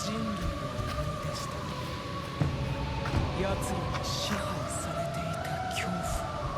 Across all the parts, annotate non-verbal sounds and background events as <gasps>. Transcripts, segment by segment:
人類を生み出した奴らに支配されていた恐怖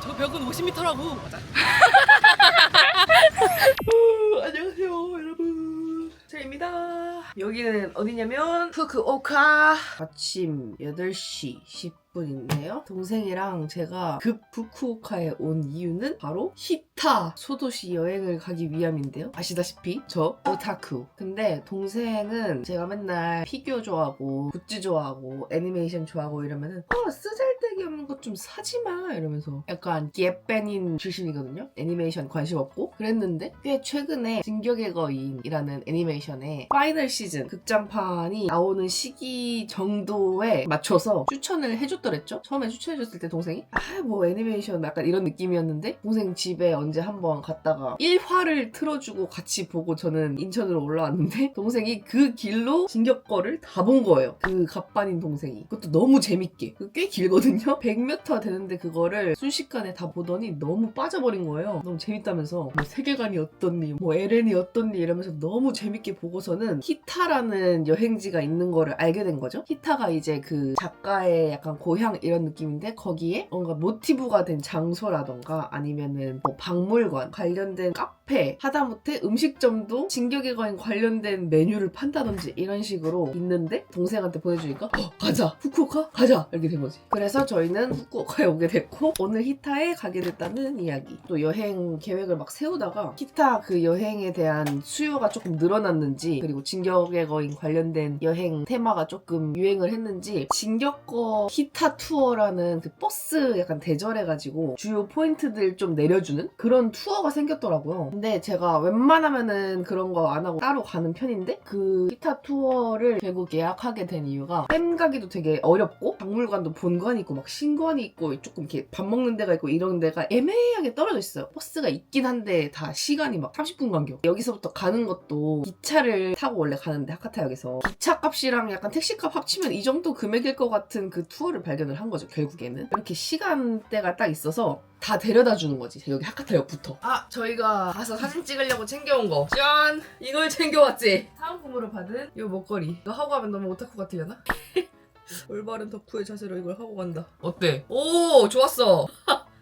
저 벽은 50m라고. <laughs> 안녕하세요, 여러분. 저입니다. 여기는 어디냐면 후쿠오카 아침 8시 10 분인데요. 동생이랑 제가 급 후쿠오카에 온 이유는 바로 히타 소도시 여행을 가기 위함인데요. 아시다시피 저 오타쿠. 근데 동생은 제가 맨날 피규어 좋아하고 굿즈 좋아하고 애니메이션 좋아하고 이러면은 어 쓰잘데기 없는 것 좀 사지 마 이러면서 약간 예뺀인 출신이거든요. 애니메이션 관심 없고 그랬는데 꽤 최근에 진격의 거인이라는 애니메이션의 파이널 시즌 극장판이 나오는 시기 정도에 맞춰서 추천을 해줬 더랬죠. 처음에 추천해줬을 때 동생이 아 뭐 애니메이션 약간 이런 느낌이었는데 동생 집에 언제 한번 갔다가 1화를 틀어주고 같이 보고 저는 인천으로 올라왔는데 <laughs> 동생이 그 길로 진격거를 다 본 거예요. 그 갑반인 동생이. 그것도 너무 재밌게. 그꽤 길거든요. <laughs> 100m 되는데 그거를 순식간에 다 보더니 너무 빠져버린 거예요. 너무 재밌다면서 뭐 세계관이 어떻니 뭐 에렌이 어떻니 이러면서 너무 재밌게 보고서는 히타라는 여행지가 있는 거를 알게 된 거죠. 히타가 이제 그 작가의 약간 고향 이런 느낌인데 거기에 뭔가 모티브가 된 장소라던가 아니면은 뭐 박물관 관련된 카페 하다못해 음식점도 진격의 거인 관련된 메뉴를 판다든지 이런 식으로 있는데 동생한테 보내주니까 어, 가자. 후쿠오카? 가자. 이렇게 된 거지. 그래서 저희는 후쿠오카에 오게 됐고 오늘 히타에 가게 됐다는 이야기. 또 여행 계획을 막 세우다가 히타 그 여행에 대한 수요가 조금 늘어났는지 그리고 진격의 거인 관련된 여행 테마가 조금 유행을 했는지 진격거 히타 투어라는 그 버스 약간 대절해가지고 주요 포인트들 좀 내려주는 그런 투어가 생겼더라고요. 근데 제가 웬만하면은 그런 거 안 하고 따로 가는 편인데 그 히타 투어를 결국 예약하게 된 이유가 댐 가기도 되게 어렵고 박물관도 본관이 있고 막 신관이 있고 조금 이렇게 밥 먹는 데가 있고 이런 데가 애매하게 떨어져 있어요. 버스가 있긴 한데 다 시간이 막 30분 간격. 여기서부터 가는 것도 기차를 타고 원래 가는데 하카타역에서 기차 값이랑 약간 택시 값 합치면 이 정도 금액일 것 같은 그 투어를 발 견을 한 거죠. 결국에는 이렇게 시간대가 딱 있어서 다 데려다 주는 거지. 여기 하카타역부터. 아, 저희가 가서 사진 찍으려고 챙겨온 거. 짠! 이걸 챙겨왔지. 사은품으로 받은 이 목걸이. 이거 하고 가면 너무 오타쿠 같으려나? <laughs> 올바른 덕후의 자세로 이걸 하고 간다. 어때? 오, 좋았어.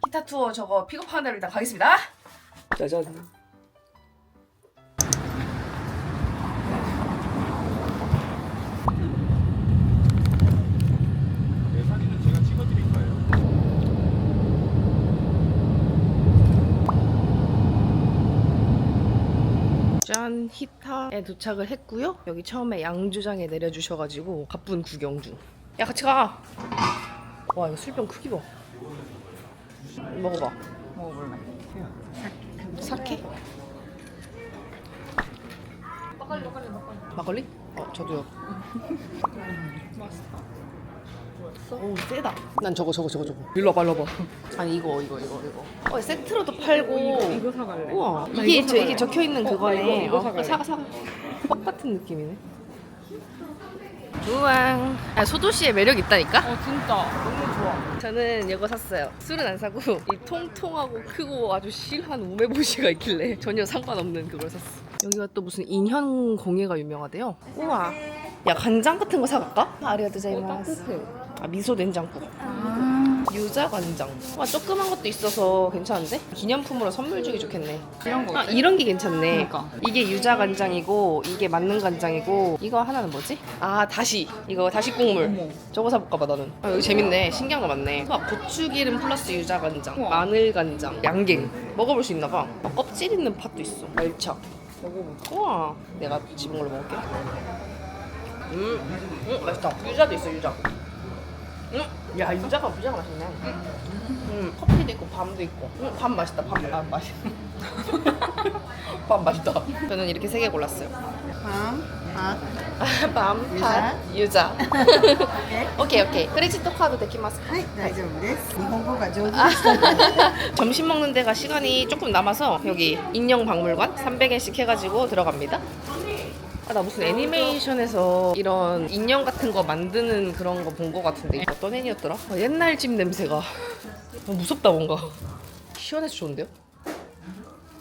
히타 투어 저거 픽업하는 대로 일단 가겠습니다. 짜잔. 네, 사진은 제가 찍어드릴까요? 짠 히타에 도착을 했고요. 여기 처음에 양주장에 내려주셔가지고 가쁜 구경 중. 야 같이 가. 와 이거 술병 크기 봐. 먹어봐. 먹어볼래? 사케? 막걸리? 어 저도요. <laughs> 오 세다. 난 저거 저거 저거 저거. 일로 와봐 일로 와봐. 아니 이거 이거 이거 이거. 어 세트로도 팔고. 이거 사갈래? 우와 나 이게 이거 저 이게 사갈래. 적혀 있는 어, 그거네. 나 이거- 이거 어, 사갈래. 사가 사가. 뻑 같은 느낌이네. 우왕. 아 소도시의 매력 있다니까? 어 진짜 너무 좋아 저는 이거 샀어요. 술은 안 사고 <laughs> 이 통통하고 크고 아주 실한 우메보시가 있길래 전혀 상관없는 그걸 샀어. 여기가 또 무슨 인현 공예가 유명하대요. 우와. 야 간장 같은 거 사갈까? 아리가토자이마스. 아 미소 된장국. 유자 간장. 와 조그만 것도 있어서 괜찮은데? 기념품으로 선물 주기 좋겠네. 이런 거 아 어때? 이런 게 괜찮네. 그러니까. 이게 유자 간장이고 이게 맞는 간장이고 이거 하나는 뭐지? 아 다시 이거 다시 국물. 어머 저거 사볼까봐 나는. 아 여기 재밌네. 신기한 거 많네. 와, 고추기름 플러스 유자 간장, 우와. 마늘 간장, 양갱 먹어볼 수 있나봐. 아, 껍질 있는 팥도 있어. 멸치. 먹어볼까? 우와. 내가 집은 걸로 먹을게. 음, 음 맛있다. 유자도 있어 유자. 음, 야 유자가 유자가 맛있네. 음, 커피도 있고 밤도 있고. 음, 밤 맛있다. 밤, 아 맛있. <laughs> 밤 맛있다. 저는 이렇게 세 개 골랐어요. 밤, 아, <laughs> 밤, 팥, 유자. 오케이 <laughs> 오케이. 크레지토 카드 데키마스. はい、大丈夫です。日本語が上手でした。 점심 먹는 데가 시간이 조금 남아서 여기 인형 박물관 300엔씩 해가지고 들어갑니다. 아, 나 무슨 애니메이션에서 이런 인형 같은 거 만드는 그런 거 본 거 같은데 어떤 애니였더라? 아, 옛날 집 냄새가 아, 무섭다 뭔가 시원해서 좋은데요?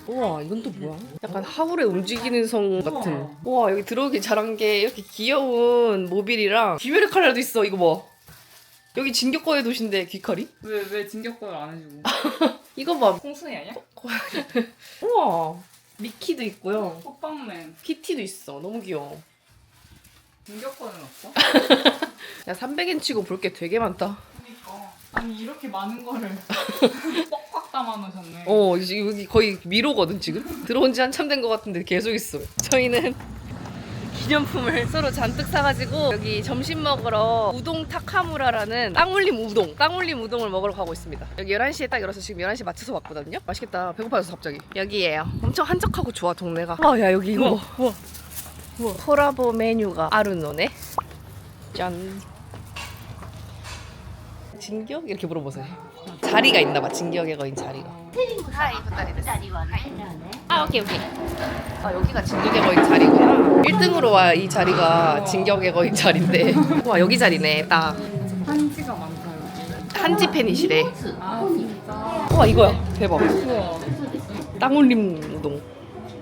우와 이건 또 뭐야? 약간 하울의 움직이는 성 같은. 우와 여기 들어오기 잘한 게 이렇게 귀여운 모빌이랑 귀멸의 칼날도 있어. 이거 뭐? 여기 진격거의 도시인데 귀칼이? 왜, 왜 진격권을 안 해주고? <laughs> 이거 봐. 홍순이 아니야? <laughs> 우와 미키도 있고요. 호빵맨. 키티도 있어. 너무 귀여워. 진격권은 없어? <laughs> 야 300엔 치고 볼 게 되게 많다. 그니까. 아니, 이렇게 많은 거를 <laughs> 뻑뻑 담아놓으셨네. 어 이제 여기 거의 미로거든 지금. 들어온 지 한참 된 것 같은데 계속 있어. 저희는 기념품을 <laughs> 서로 잔뜩 사가지고 여기 점심 먹으러 우동 타카무라라는 땅올림 우동 땅올림 우동을 먹으러 가고 있습니다. 여기 11시에 딱 열어서 지금 11시 맞춰서 왔거든요. 맛있겠다. 배고파져서 갑자기. 여기에요. 엄청 한적하고 좋아 동네가. 와야 여기 이거 봐. 우와. 우와. 코라보 메뉴가 아르노네? 짠. 진격? 이렇게 물어보세요. 자리가 있나 봐 진격의 거인 자리가 하이 후다리 됐어 아 오케이 오케이. 아 여기가 진격의 거인 자리구나 1등으로 와 이 자리가 진격의 거인 자리인데. <laughs> 와 여기 자리네 딱. 한지가 많다. 한지 팬이시래. 아, 진짜. 와 이거야. 대박. 우와. 땅 올림 우동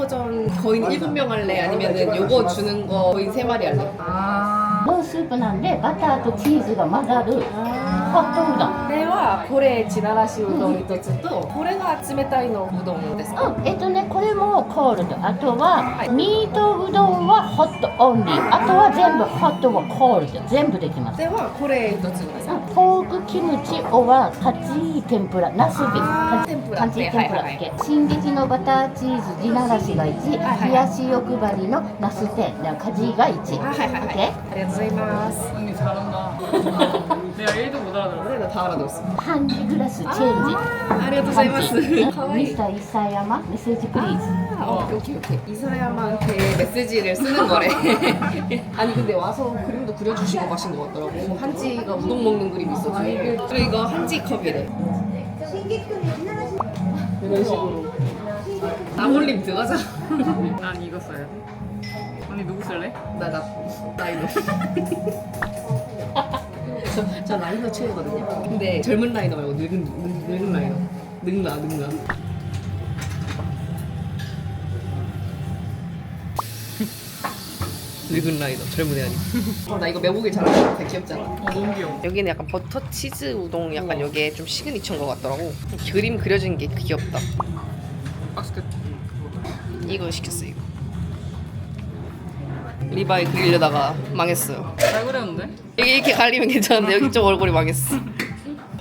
버전 거인 7명 할래? 아니면은 요거 주는 거 거인 3마리 할래? ロースープなんでバターとチーズが混ざる あ豆腐だ？これはこれ地ならしうどん一つと、これが冷たいのうどんです。うんえっとねこれもコールド。あとは、はい、ミートうどんはホットオンリー。あとは全部ホットはコールド。全部できます。ではこれ一つです、うん、ポークキムチおはカチ天ぷら。なすびカチ天ぷら。って天ぷ、はいはい、新劇のバターチーズ地ならしが1、はいはい、冷やし欲張りのなす天カジが1はいはいはい、はい、ありがとうございます。<laughs> 내가 1도 못 알아들어. 俺らタワードですハンジグラスチェンジありがとうございますかわいいミスターイサヤマメッセージプリーズ 아, 오케이 오케이 오케이 이사야만테 메시지를 쓰는 거래 <laughs> 아니 근데 와서 그림도 그려주시고 가신 것 같더라고 한지가 우동 먹는 그림이 있어 뒤에 그리고 이거 한지 컵이래 이런 식으로 나몰림 들어가자 <laughs> 난 이거 써야 돼. 언니 누구 쓸래? 나나 라이너 <laughs> 저, <laughs> 저 라이너 최애거든요. 근데 젊은 라이너 말고 늙은, 늙은, 늙은 라이너. 늙나 늙나. <laughs> 늙은 라이너 젊은 애 아니 어, 나 이거 매보기 잘할 것 같아 귀엽잖아. 어, 너무 귀여워. 여기는 약간 버터 치즈 우동 약간 여기에 좀 시그니처인 것 같더라고. 그림 그려진 게 귀엽다. 맛있겠다. 이거 시켰어 이거 리바이 그리려다가 망했어요. 잘 그렸는데? 여기 이렇게 가리면 괜찮은데 여기 쪽 얼굴이 망했어.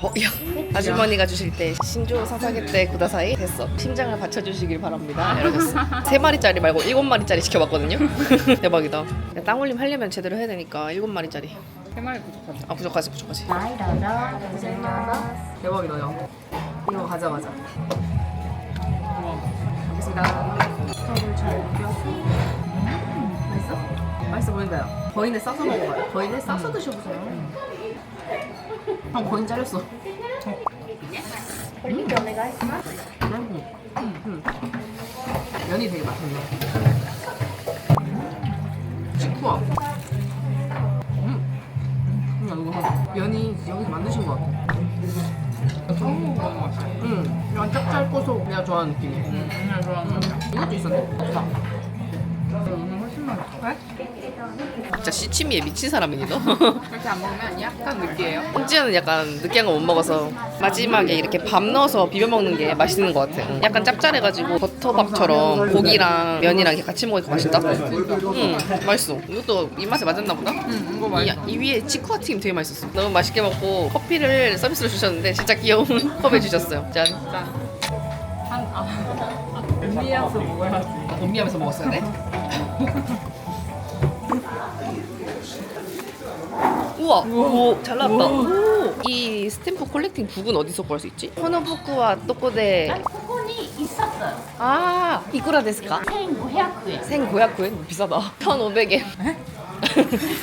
어, 야. 아주머니가 주실 때 신조 사사기 때 구다사이 됐어 심장을 받쳐주시길 바랍니다 이러셨어 세 마리짜리 말고 일곱 마리짜리 시켜봤거든요 <laughs> 대박이다 땅 올림 하려면 제대로 해야 되니까 일곱 마리짜리 세 마리 부족하다. 아 부족하지 부족하지 대박이다 야 이거 가져가자 고맙습니다 음, 맛있어? 보인다요. 거인에 싸서 먹어봐요. 거인에 싸서 드셔보세요. 형 거인 잘렸어. 음. 음. 면이 되게 맛있네. 식후와. 음. 야, 이거 면이 여기서 만드신 것 같아. 너무 맛있어. 응. 약간 짭짤 고소 내가 좋아하는 느낌이야. 응, 언니가 좋아하는 거. 이것도 있었네. 좋다. 진짜 시치미에 미친 사람이니 너? <laughs> 그렇게 안 먹으면 약간 느끼해요. 홍지연은 약간 느끼한 거 못 먹어서 마지막에 이렇게 밥 넣어서 비벼 먹는 게 맛있는 것 같아. 응. 약간 짭짤해가지고 버터밥처럼 고기랑 면이랑 이렇게 같이 먹으니까 맛있다. 응, 맛있어. 이것도 입맛에 맞았나 보다. 응, 이거 이, 맛있어. 이 위에 치쿠아 튀김 되게 맛있었어. 너무 맛있게 먹고 커피를 서비스로 주셨는데 진짜 귀여운 <laughs> 컵에 주셨어요. 짠. 짠. 한, 아. <laughs> 음미야서 먹어야지. 음미하면서 먹었어야 돼. 우와, 오, 잘 나왔다. 오, 이 스탬프 콜렉팅 북은 어디서 구할 수 있지? 호노부쿠와 또꼬데 ここに椅 冊 아, 이꾸라 데스까? 1500円 생고약구엔 비싸다. 1,500엔.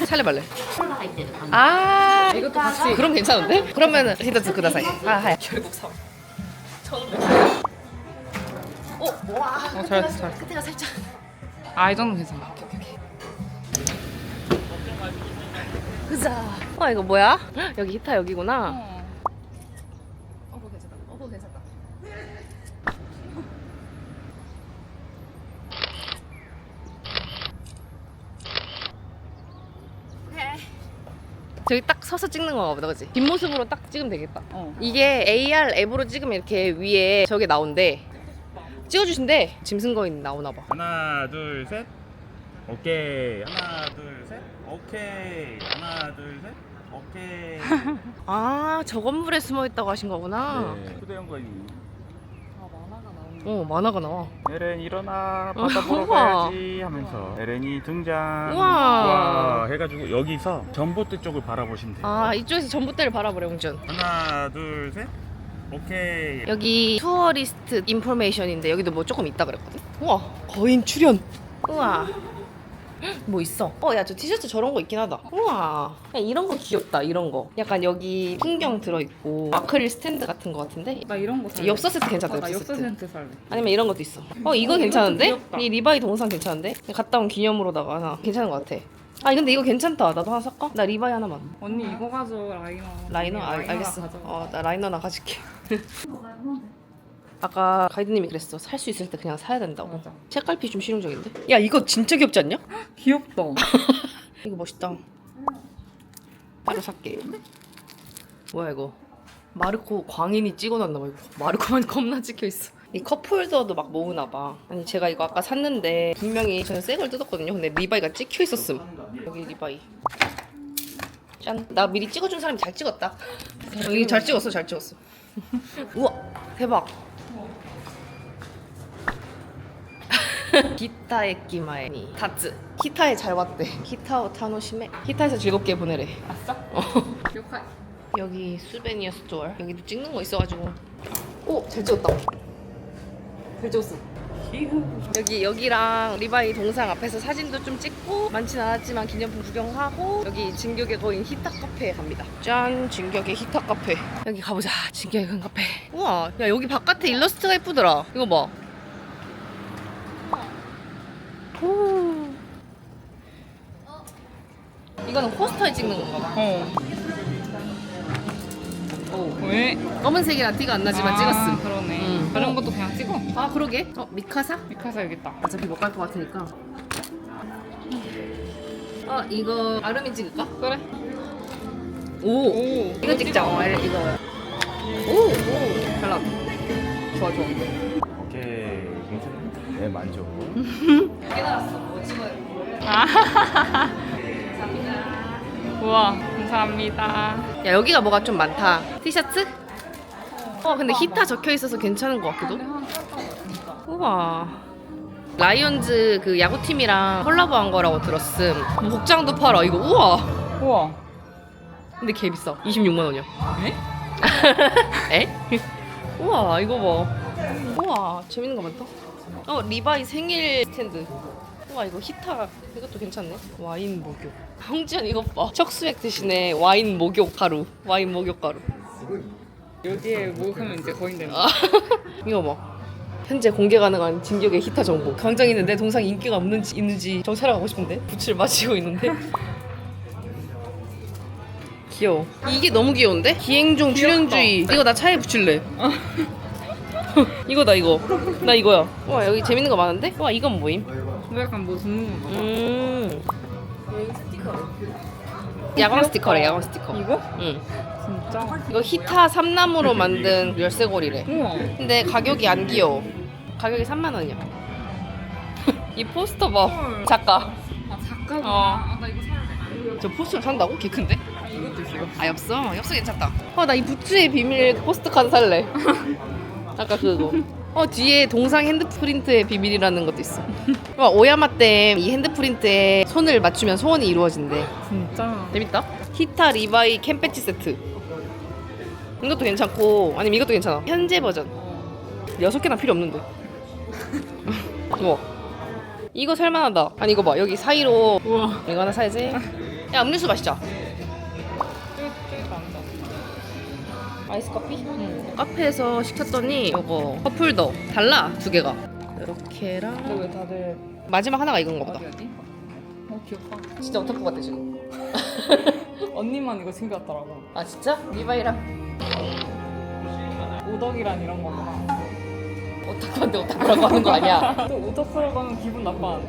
살래 말래? これが入ってる感じ 아, 이것도 같이. 그럼 괜찮은데? 그러면은 히터츠 그다사이. 아, 하야. 결국 3. 1,500. 오, 와. 어, 잘했어, 잘했어. 끝에가 살짝. 아, 이 정도는 괜찮아. 으자. 와, 이거 뭐야? 여기 히타 여기구나. 어. 어, 괜찮다. 어, 괜찮다. 저기 딱 서서 찍는 건가 보다, 그치? 뒷모습으로 딱 찍으면 되겠다. 어. 이게 AR 앱으로 찍으면 이렇게 위에 저게 나온대. 찍어주신대. 짐승 거인 나오나 봐. 하나 둘 셋. 오케이. 하나 둘 셋. 오케이. 하나 둘 셋. 오케이. <laughs> 아, 저 건물에 숨어 있다고 하신 거구나. 네. 거인. 어, 만화가 나와. 에렌 일어나 바다 보러 우와. 가야지 하면서 에렌이 등장. 우와. 우와, 해가지고 여기서 전봇대 쪽을 바라보시면 돼요. 아, 이쪽에서 전봇대를 바라보래, 홍준. 하나 둘 셋. 오케이. 여기 투어리스트 인포메이션인데 여기도 뭐 조금 있다 그랬거든. 우와 거인 출연. 우와. 헉, <gasps> 뭐 있어? 어, 야, 저 티셔츠 저런 거 있긴 하다. 우와. 야, 이런 거 귀엽다, 이런 거. 약간 여기 풍경 들어있고, 아크릴 스탠드 같은 거 같은데? 나 이런 거 살래. 엽서 세트 괜찮다, 어, 나 엽서 엽서 세트. 세트 살래. 아니면 이런 것도 있어. 어, 이거 어, 괜찮은데? 이것도 귀엽다. 이 리바이 동상 괜찮은데? 갔다 온 기념으로다가 하나. 괜찮은 것 같아. 아, 근데 이거 괜찮다. 나도 하나 살까? 나 리바이 하나만. 언니 이거 가져 라이너. 라이너? 아, 알겠어. 어, 나 라이너 나 가질게. <laughs> 아까 가이드님이 그랬어. 살 수 있을 때 그냥 사야 된다고. 맞아. 책갈피 좀 실용적인데? 야, 이거 진짜 귀엽지 않냐? <laughs> 귀엽다. <laughs> 이거 멋있다. 따로 살게. 뭐야 이거? 마르코 광인이 찍어놨나 봐 이거. 마르코만 <laughs> 겁나 찍혀 있어. 이 컵홀더도 막 모으나 봐. 아니 제가 이거 아까 샀는데 분명히 저는 새 걸 뜯었거든요. 근데 리바이가 찍혀 있었음. 여기 리바이. 짠. 나 미리 찍어준 사람이 잘 찍었다. 여기 잘 찍었어, 잘 찍었어. 우와, 대박. 기타의 끼마에니 타츠. 히타에 잘 왔대. 히타오 타노시메? 히타에서 즐겁게 보내래. 아싸? 어. 여기 수베니어 스토어. 여기도 찍는 거 있어가지고. 오 잘 찍었다. 잘 찍었어. 여기 여기랑 리바이 동상 앞에서 사진도 좀 찍고 많진 않았지만 기념품 구경하고 여기 진격의 거인 히타 카페에 갑니다. 짠 진격의 히타 카페. 여기 가보자. 진격의 거인 카페. 우와 야 여기 바깥에 일러스트가 예쁘더라. 이거 봐 오. 이거는 포스터에 찍는 건가 봐 어. 어. 왜? 검은색이라 티가 안 나지만 아, 찍었음 그러네. 음. 다른 것도 그냥 찍어. 아 그러게 어 미카사? 미카사 여기 있다. 어차피 못 갈 것 같으니까 어 이거 아르미 찍을까? 그래. 오, 오. 이거 찍자 어 이거 오 오 잘 나왔다 좋아 좋아. 네 만족. 깨달았어 뭐 찍어야 우와. 감사합니다. 야 여기가 뭐가 좀 많다 티셔츠? 어 근데 히타 적혀 있어서 괜찮은 것 같기도 우와 라이온즈 그 야구팀이랑 콜라보한 거라고 들었음 뭐 복장도 팔아 이거 우와 우와. 근데 개 비싸 26만 원이야 에? <laughs> 에? <laughs> 우와 이거 봐 우와 재밌는 거 많다 어 리바이 생일 스탠드. 우와 이거 히타. 이것도 괜찮네. 와인 목욕. 홍지연 이것 봐. 척수액 대신에 와인 목욕 가루. 와인 목욕 가루. 여기에 목하면 이제 거인 되는. 아, <laughs> 이거 봐. 현재 공개 가능한 진격의 히타 정보. 광장 있는데 동상 인기가 없는지 있는지 정찰하고 싶은데? 부츠를 마시고 있는데? <laughs> 귀여워. 이게 너무 귀여운데? 기행 중 출연주의. 이거 나 차에 붙일래 <laughs> <laughs> 이거다 이거 나 이거야 와 여기 재밌는 거 많은데? 와 이건 뭐임? 뭐 약간 뭐 듣는 거 봐. 음 야광 스티커래 야광 스티커 이거? 응 진짜? 이거 히타 삼나무로 만든 열쇠고리래 우와. 근데 가격이 안 귀여워. 가격이 3만 원이야. <laughs> 이 포스터 봐. 작가. 아 작가구나. 어. 아, 나 이거 살래. 저 포스터 산다고? 개 큰데? 아, 이것도 있어. 이거. 아 엽서? 엽서 괜찮다. 어, 나이 부츠의 비밀 포스트 카드 살래. <laughs> 아까 그거. 어 뒤에 동상 핸드프린트의 비밀이라는 것도 있어. 와 오야마 댐이 핸드프린트에 손을 맞추면 소원이 이루어진대. 진짜. 재밌다. 히타 리바이 캠 배지 세트. 이것도 괜찮고 아니면 이것도 괜찮아. 현재 버전. 여섯 개나 필요 없는데. 우와. <laughs> 이거 살만하다. 아니 이거 봐 여기 사이로 우와. 이거 하나 사야지. 야 음료수 마시자. 아이스 커피? 카페에서 시켰더니 이거 커플도 달라 두 개가. 이렇게랑 근데 왜 다들 마지막 하나가 보다. 어디 어디? 어 귀엽다. 진짜 오타쿠 같아 지금. <laughs> 언니만 이거 챙겨왔더라고. 아 진짜? 리바이랑 오덕이란 이런 거구나. 오타쿠한테 오타쿠라고 하는 거 아니야? <laughs> 또 오덕후라고 하면 기분 나빠하네.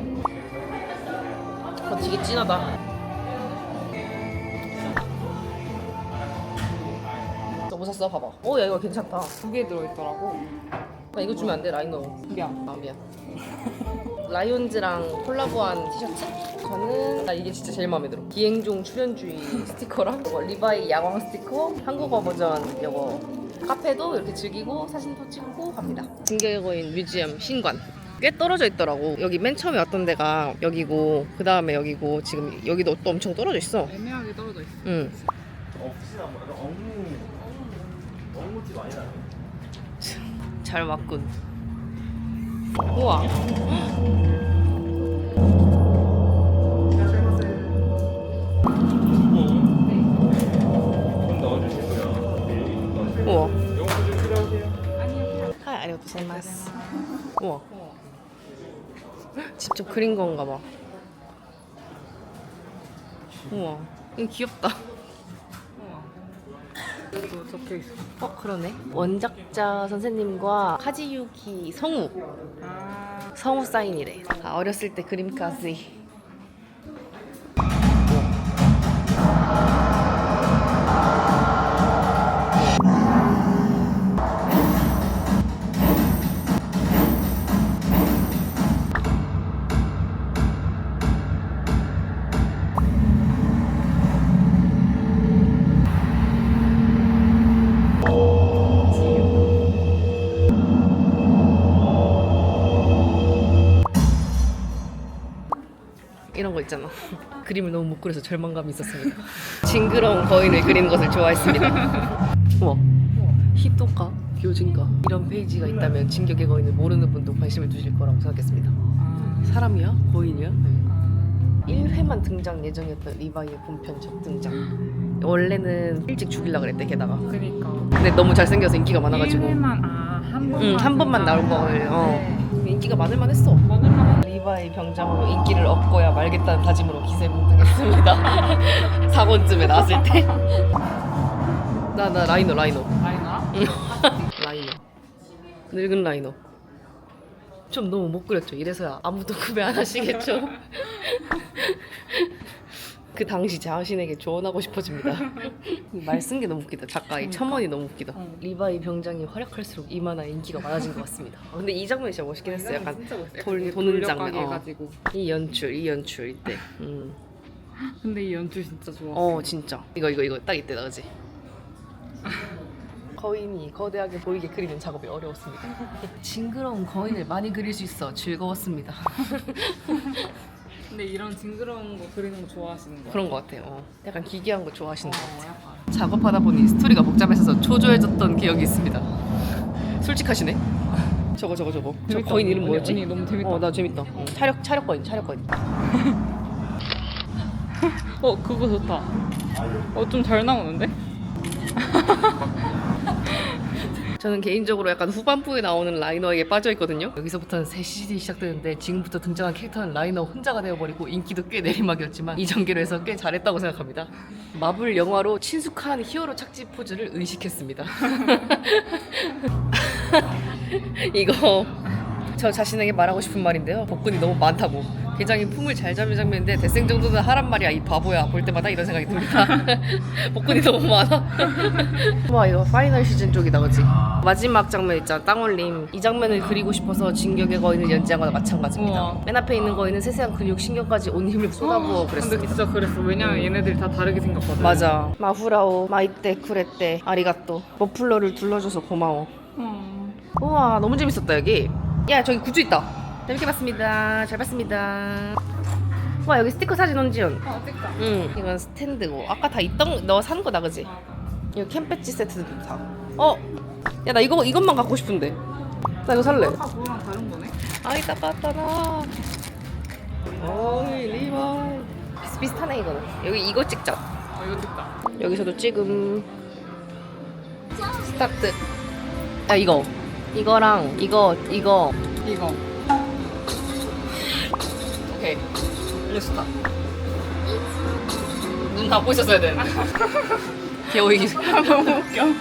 어, 되게 진하다. 샀어? 봐봐. 오, 야, 이거 괜찮다. 두 개 들어있더라고. 나 이거 주면 안 돼, 라이너. 미안. 아, 미안. <laughs> 라이온즈랑 콜라보한 티셔츠? 저는 나 이게 진짜 제일 마음에 들어. 기행종 출연주의 <laughs> 스티커랑 이거 리바이 야광 스티커, 한국어 버전 이거 카페도 이렇게 즐기고 사진도 찍고 갑니다. 진격의 거인 뮤지엄 신관. 꽤 떨어져 있더라고. 여기 맨 처음에 왔던 데가 여기고 그 다음에 여기고 지금 여기도 또 엄청 떨어져 있어. 애매하게 떨어져 있어. 응. 혹시나 뭐 약간 업무 많이 나요. 잘 왔군. 우와. 우와. 하이, 아리가토. 우와. 직접 그린 건가 봐. 우와. 이거 귀엽다. 또 적혀 있어. 어, 그러네. 원작자 선생님과 카지유키 성우. 아. 성우 사인이래. 아, 어렸을 때 그림까지. 거 있잖아. <laughs> 그림을 너무 못 그려서 절망감이 있었습니다. 징그러운 거인을 그리는 것을 좋아했습니다. <laughs> 우와. 히토가 교진가 이런 페이지가 있다면 진격의 거인을 모르는 분도 관심을 두실 거라고 생각했습니다. 아. 사람이야? 거인이야? 아. 1회만 등장 예정이었던 리바이의 본편 첫 등장. 원래는 일찍 죽이려 그랬대 게다가. 그니까. 근데 너무 잘생겨서 인기가 많아가지고. 1회만 아한 번만. 응, 한 번만 나올 걸. 어. 인기가 많을만 했어. 리바이 병장으로 인기를 얻고야 말겠다는 다짐으로 기세에 문등했습니다. 4권쯤에 나왔을 때. 나, 나 라이너, 라이너. 라이나? 라이너. 늙은 라이너. 좀 너무 못 그렸죠. 이래서야 아무도 구매 안 하시겠죠. 그 당시 자신에게 조언하고 싶어집니다. <laughs> 말 쓴 게 너무 웃기다. 작가의 첨언이 너무 웃기다. 응. 리바이 병장이 활약할수록 이 만화 인기가 많아진 것 같습니다. 어, 근데 이 장면이 진짜 멋있긴 했어. 약간. 돌- 도는 장면, 어. 해가지고. 이 연출, 이 연출 이때. 음. 근데 이 연출 진짜 좋아. 어 진짜. 이거 이거 이거 딱 이때다 그지? <laughs> 거인이 거대하게 보이게 그리는 작업이 어려웠습니다. 징그러운 거인을 많이 그릴 수 있어 즐거웠습니다. <laughs> 근데 이런 징그러운 거 그리는 거 좋아하시는 거야? 그런 것 같아요. 어. 약간 기괴한 거 좋아하시는 것 같아요. 어, 약간. 작업하다 보니 스토리가 복잡해져서 초조해졌던 기억이 있습니다. 솔직하시네. 저거 저거 저거. 저 재밌다. 거인 이름 언니, 뭐였지? 언니 너무 재밌다. 어, 나 재밌다. 응. 차력 차력 거인, 차력 거인. <laughs> 어 그거 좋다. 어 좀 잘 나오는데? <laughs> 저는 개인적으로 약간 후반부에 나오는 라이너에게 빠져 있거든요. 여기서부터는 새 시즌이 시작되는데 지금부터 등장한 캐릭터는 라이너 혼자가 되어버리고 인기도 꽤 내리막이었지만 이 전개로 해서 꽤 잘했다고 생각합니다. 마블 영화로 친숙한 히어로 착지 포즈를 의식했습니다. <laughs> 이거 저 자신에게 말하고 싶은 말인데요. 복근이 너무 많다고. 게장이 품을 잘 잡는 장면인데 대생 정도는 하란 말이야 이 바보야 볼 때마다 이런 생각이 듭니다. <laughs> 복근이 너무 많아. <laughs> 와 이거 파이널 시즌 쪽이다 그치? 마지막 장면 있잖아 땅 올림 이 장면을 그리고 싶어서 진격의 거인을 연지한 거나 마찬가지입니다. 우와. 맨 앞에 있는 거인은 세세한 근육 신경까지 온 힘을 쏟아부어 근데 그랬습니다. 진짜 그랬어. 왜냐면 얘네들이 다 다르게 생겼거든. 맞아. 마후라오, 마이떼, 쿠레떼, 아리가또. 머플러를 둘러줘서 고마워. 음. 우와 너무 재밌었다 여기 야 저기 굿즈 있다 재밌게 봤습니다 잘 봤습니다 와 여기 스티커 사진 온지연 아 찍자. 응 이건 스탠드고 아까 다 있던 너 산 거다 그지? 이거 캠 배지 세트도 다 어? 야 나 이거 이것만 갖고 싶은데 나 이거 살래. 다 그거랑 다른 거네? 아이 따빠따라. 어이 리바이. 비슷비슷하네 이거는. 여기 이거 찍자. 어 이거 됐다. 여기서도 찍음. 스타트. 야 이거. 이거랑 이거 이거. 이거. 오케이. 스타. 눈 감고 있었어야 되는데. <laughs> 개오이. <laughs> 너무 웃겨. <laughs>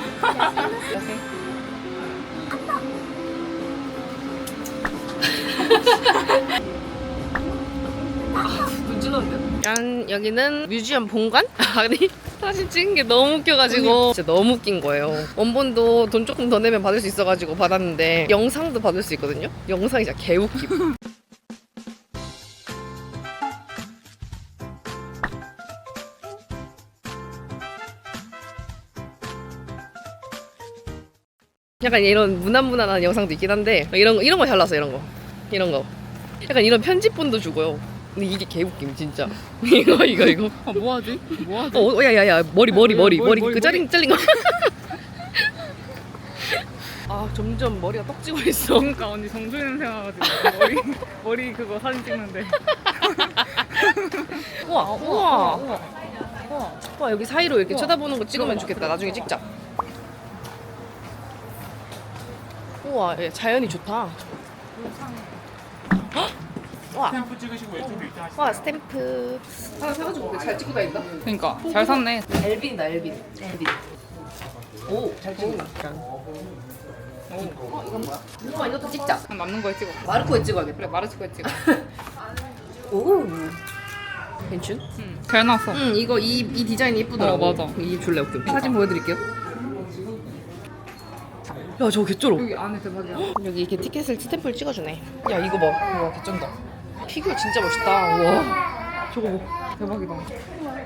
눈 찔렀는데? 짠 여기는 뮤지엄 본관? 아니 사진 찍은 게 너무 웃겨가지고 진짜 너무 웃긴 거예요. 원본도 돈 조금 더 내면 받을 수 있어가지고 받았는데 영상도 받을 수 있거든요? 영상이 진짜 개웃김 <laughs> 약간 이런 무난무난한 영상도 있긴 한데 이런 거 이런 거 잘 나서 이런 거. 이런 거. 약간 이런 편집본도 주고요. 근데 이게 개웃김 진짜. <laughs> 이거 이거 이거. 아 뭐하지? 뭐하지? 어 야야야 머리 머리 머리 머리, 머리 머리, 그 잘린 잘린 거. <laughs> 아 점점 머리가 떡지고 있어. 그러니까 언니 정주행 생각가지고 머리 <laughs> 머리 그거 사진 찍는데. 우와 우와 우와. 우와 여기 사이로 이렇게 우와. 쳐다보는 거 찍으면 좋겠다. 나중에 찍자. 우와 야, 자연이 좋다. 헉! 와, 스탬프 찍으시고 왼쪽으로 이렇게 하시면 와 스탬프. 하나 사가지고 잘 찍고 다닌다. 그러니까 잘 샀네. 엘빈이다 엘빈. 엘빈. 오잘 찍는다 어 이건 뭐야? 우와 이것도 찍자. 한 남는 거에 찍어. 마르코에 찍어야겠다. 그래 마르치코에 찍어. <laughs> 오. 괜춘? 응. 잘 나왔어. 응 이거 이, 이 디자인이 예쁘더라고. 어, 맞아. 이 줄래 웃겨 사진 보여드릴게요. 야 저거 개쩔어. 여기 안에 대박이야. <gasps> 여기 이렇게 티켓을 스탬프를 찍어주네. 야 이거 봐. 우와 개쩐다 피규어 진짜 멋있다 우와 저거 뭐 대박이다.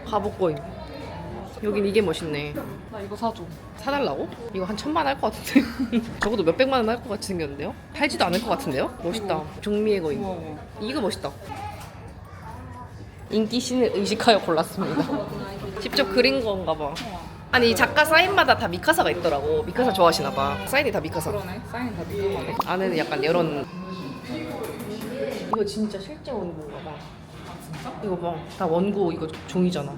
가복거임 여긴 이게 멋있네 나 이거 사줘. 사달라고? 이거 한 천만 할 것 같은데 <laughs> 적어도 몇백만 원 할 것 같이 생겼는데요? 팔지도 않을 것 같은데요? 멋있다 종미의 우와 우와. 이거 멋있다 인기 신을 의식하여 골랐습니다 <laughs> 직접 그린 건가 봐 아니 이 작가 사인마다 다 미카사가 있더라고 미카사 좋아하시나 봐 사인이 다 미카사 그러네. 사인 다 미끄러네. 안에는 약간 이런 이거 진짜 실제 원고인가 봐 이거 봐 다 원고 이거 종이잖아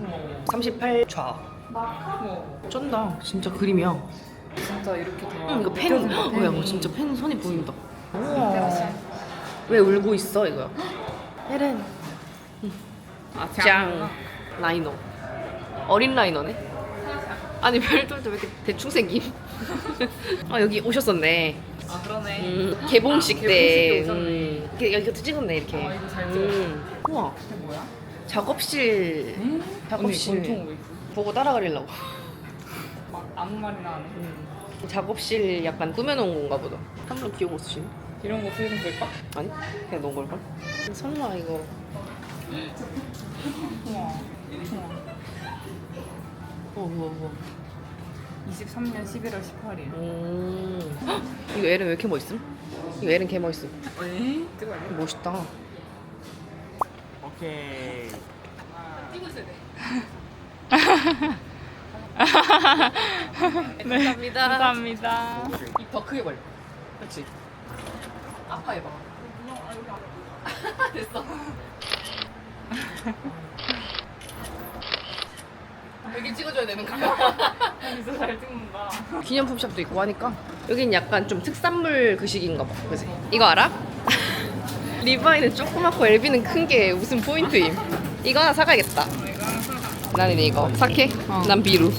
38좌 우와. 쩐다 진짜 그림이야 진짜 이렇게 다. 응, 이거 펜, 어, 야, 이거 진짜 펜 손이 보인다. 우와. 왜 울고 있어, 이거야? 혜렌. 아, 짱. 라이너. 어린 라이너네? 아니, 별들도 왜 이렇게 대충 생김? <laughs> 아, 여기 오셨었네. 아 그러네. 음, 개봉식 아, 때. 개봉식 때 오셨네. 음, 이렇게, 야, 이것도 찍었네, 이렇게. 아, 이거 잘 음. 우와. 이게 뭐야? 작업실 언니 작업실. 권총 왜 있어? 보고 따라가려고. 막 아무 말이나 안 해. 작업실 약간 꾸며놓은 건가 보다. 한번 귀여워 쓰시네. 이런 거 쓰면 될까? 아니 그냥 넣은 걸걸? 설마 이거 우와. 우와. 어 우와 우와 23년 11월 18일. 음 헉! 이거 에렌 왜 이렇게 멋있음? 이거 에렌 개 멋있음 에? 찍어야 돼? 멋있다. 오케이. 감사합니다. 감사합니다. 입더 크게 벌려. 그렇지 아파 해봐. <laughs> 됐어 여기 찍어줘야 되는 거야? <laughs> 진짜 잘 찍는다. 기념품 샵도 있고 하니까. 여긴 약간 좀 특산물 그 식인가 봐. 그지? 이거 알아? <laughs> 리바이는 조그맣고 엘비는 큰 게 무슨 포인트임? 이거 하나 사가야겠다. 나는 이거. 사케? 난 비루.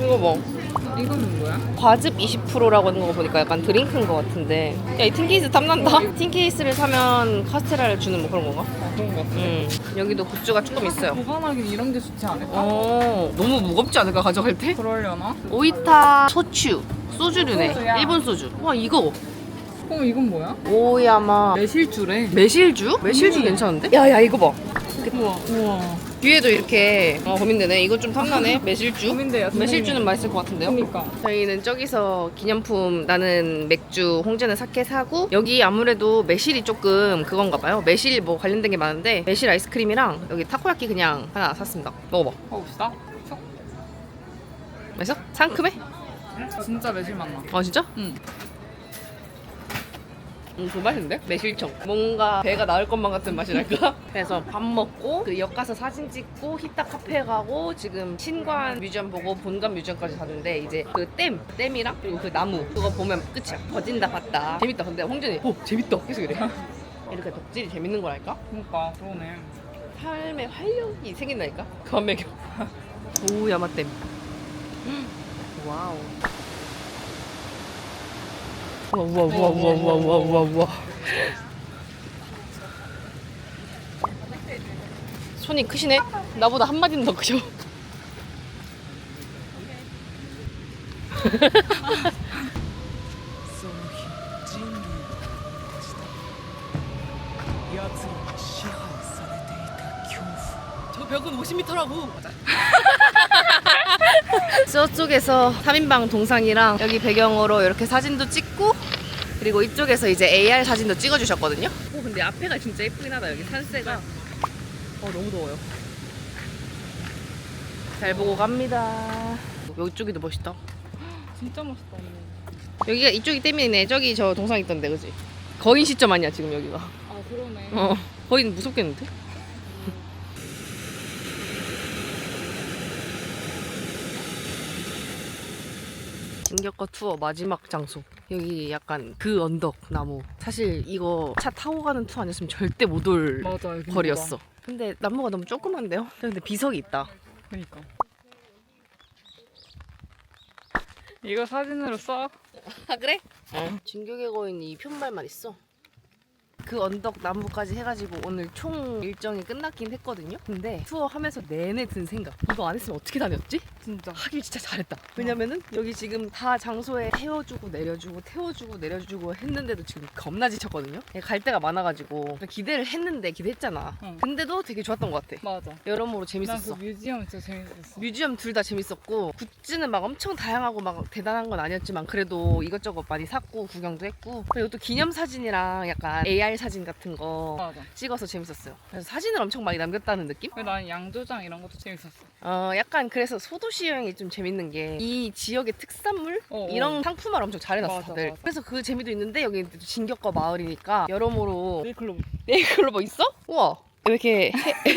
이거 뭐 이거는 뭐야? 과즙 20%라고 하는 거 보니까 약간 드링크인 것 같은데 야 이 틴케이스 탐난다 틴케이스를 사면 카스테라를 주는 뭐 그런 건가? 아, 그런 거 같아. 음 여기도 굿즈가 조금 있어요 보관하긴 이런 게 좋지 않을까? 어 너무 무겁지 않을까 가져갈 때? 그러려나? 오이타 소추 소주류네 소주야. 일본 소주 와 이거 어 이건 뭐야? 오야마 매실주래. 매실주? 매실주 음. 괜찮은데? 야야 이거 봐 우와. 우와. 뒤에도 이렇게 어, 고민되네 이거 좀 탐나네 <laughs> 매실주 고민돼요, 선생님. 매실주는 맛있을 것 같은데요? 그니까. 저희는 저기서 기념품 나는 맥주 홍제는 사케 사고 여기 아무래도 매실이 조금 그건가 봐요 매실 뭐 관련된 게 많은데 매실 아이스크림이랑 여기 타코야끼 그냥 하나 샀습니다 먹어봐 먹읍시다. 쏙. 맛있어? 상큼해? 진짜 매실 맛나. 아 진짜? 응. 음, 그 맛인데? 매실청. 뭔가 배가 나을 것만 같은 맛이랄까? <laughs> 그래서 밥 먹고 그 역 가서 사진 찍고 히타 카페 가고 지금 신관 뮤지엄 보고 본관 뮤지엄까지 갔는데 이제 그 댐, 댐이랑 그리고 그 나무 그거 보면 끝이야. 거진다 봤다. 재밌다. 근데 홍준이 오 재밌다. 계속 이래. <laughs> 이렇게 덕질이 재밌는 거랄까? 그러니까 그러네. 삶의 활력이 생긴다니까? 그만 먹여. 오 야마댐. 와우. 우와 우와 우와 우와 우와 우와 우와 우와. 손이 크시네. 나보다 한 마디는 더 크죠. <laughs> 저 벽은 50m라고. <laughs> 저쪽에서 3인방 동상이랑 여기 배경으로 이렇게 사진도 찍고 그리고 이쪽에서 이제 AR 사진도 찍어주셨거든요. 오 근데 앞에가 진짜 예쁘긴 하다 여기 산세가. 어 너무 더워요. 잘 보고 갑니다. 이쪽이도 멋있다. 진짜 멋있다. 언니. 여기가 이쪽이 댐이네. 저기 저 동상 있던데 그지? 거인 시점 아니야 지금 여기가. 아 그러네. 어 거인 무섭겠는데? 진격거 투어 마지막 장소 여기 약간 그 언덕 나무 사실 이거 차 타고 가는 투어 아니었으면 절대 못 올 맞아. 여기 거리였어 근데 나무가 너무 조그만데요? 근데 비석이 있다 그러니까. 이거 사진으로 써. 아 그래? 진격의 거인 이 편말만 있어 그 언덕 나무까지 해가지고 오늘 총 일정이 끝났긴 했거든요 근데 투어 하면서 내내 든 생각 이거 안 했으면 어떻게 다녔지? 진짜. 하길 진짜 잘했다. 왜냐면은 여기 지금 다 장소에 태워주고 내려주고 태워주고 내려주고 했는데도 지금 겁나 지쳤거든요. 갈 데가 많아가지고 기대를 했는데 기대했잖아. 응. 근데도 되게 좋았던 것 같아. 맞아. 여러모로 난 재밌었어. 그 뮤지엄 진짜 재밌었어. 뮤지엄 둘 다 재밌었고 굿즈는 막 엄청 다양하고 막 대단한 건 아니었지만 그래도 이것저것 많이 샀고 구경도 했고 그리고 또 기념 사진이랑 약간 AR 사진 같은 거 맞아. 찍어서 재밌었어요. 그래서 사진을 엄청 많이 남겼다는 느낌? 근데 난 양조장 이런 것도 재밌었어. 어 약간 그래서 소도시 여행이 좀 재밌는 게 이 지역의 특산물 어, 어. 이런 상품화를 엄청 잘해놨어 맞아, 다들 맞아. 그래서 그 재미도 있는데 여기 또 진격거 마을이니까 여러모로 네이클로버. 네이클로버 있어? 우와 왜 이렇게 해, <laughs> 왜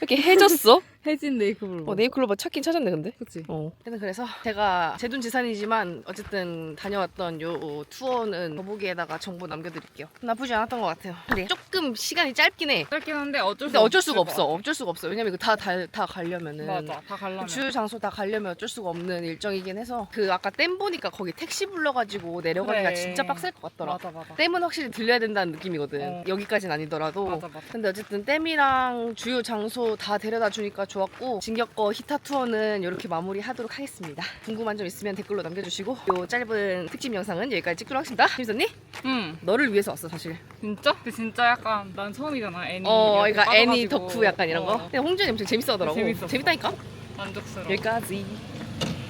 이렇게 해졌어? 해진 네이클로버. 어, 네이클로버 찾긴 찾았네 근데 그치? 어. 하여튼 그래서 제가 제돈 재산이지만 어쨌든 다녀왔던 요 투어는 더보기에다가 정보 남겨드릴게요 나쁘지 않았던 것 같아요 근데 조금 시간이 짧긴 해 짧긴 한데 어쩔 수 근데 어쩔 수가 없어 어쩔 수가 없어 왜냐면 이거 다, 다, 다 가려면은. 맞아. 다 가려면. 주요 장소 다 가려면 어쩔 수가 없는 일정이긴 해서 그 아까 댐 보니까 거기 택시 불러가지고 내려가기가 그래. 진짜 빡셀 것 같더라. 맞아 맞아. 댐은 확실히 들려야 된다는 느낌이거든. 어. 여기까지는 아니더라도. 맞아 맞아. 근데 어쨌든 댐이랑 주요 장소 다 데려다 주니까 좋았고 진격거 히타 투어는 이렇게 마무리하도록 하겠습니다. 궁금한 점 있으면 댓글로 남겨주시고 요 짧은 특집 영상은 여기까지 찍도록 하겠습니다. 재밌었니? 응. 너를 위해서 왔어 사실. 진짜? 근데 진짜 약간 난 처음이잖아. 애니. 어, 이렇게 그러니까 애니 빠져가지고. 덕후 약간 이런 거. 어, 근데 홍준이 엄청 재밌어하더라고. 재밌었어. 재밌다니까? 만족스러워. 여기까지.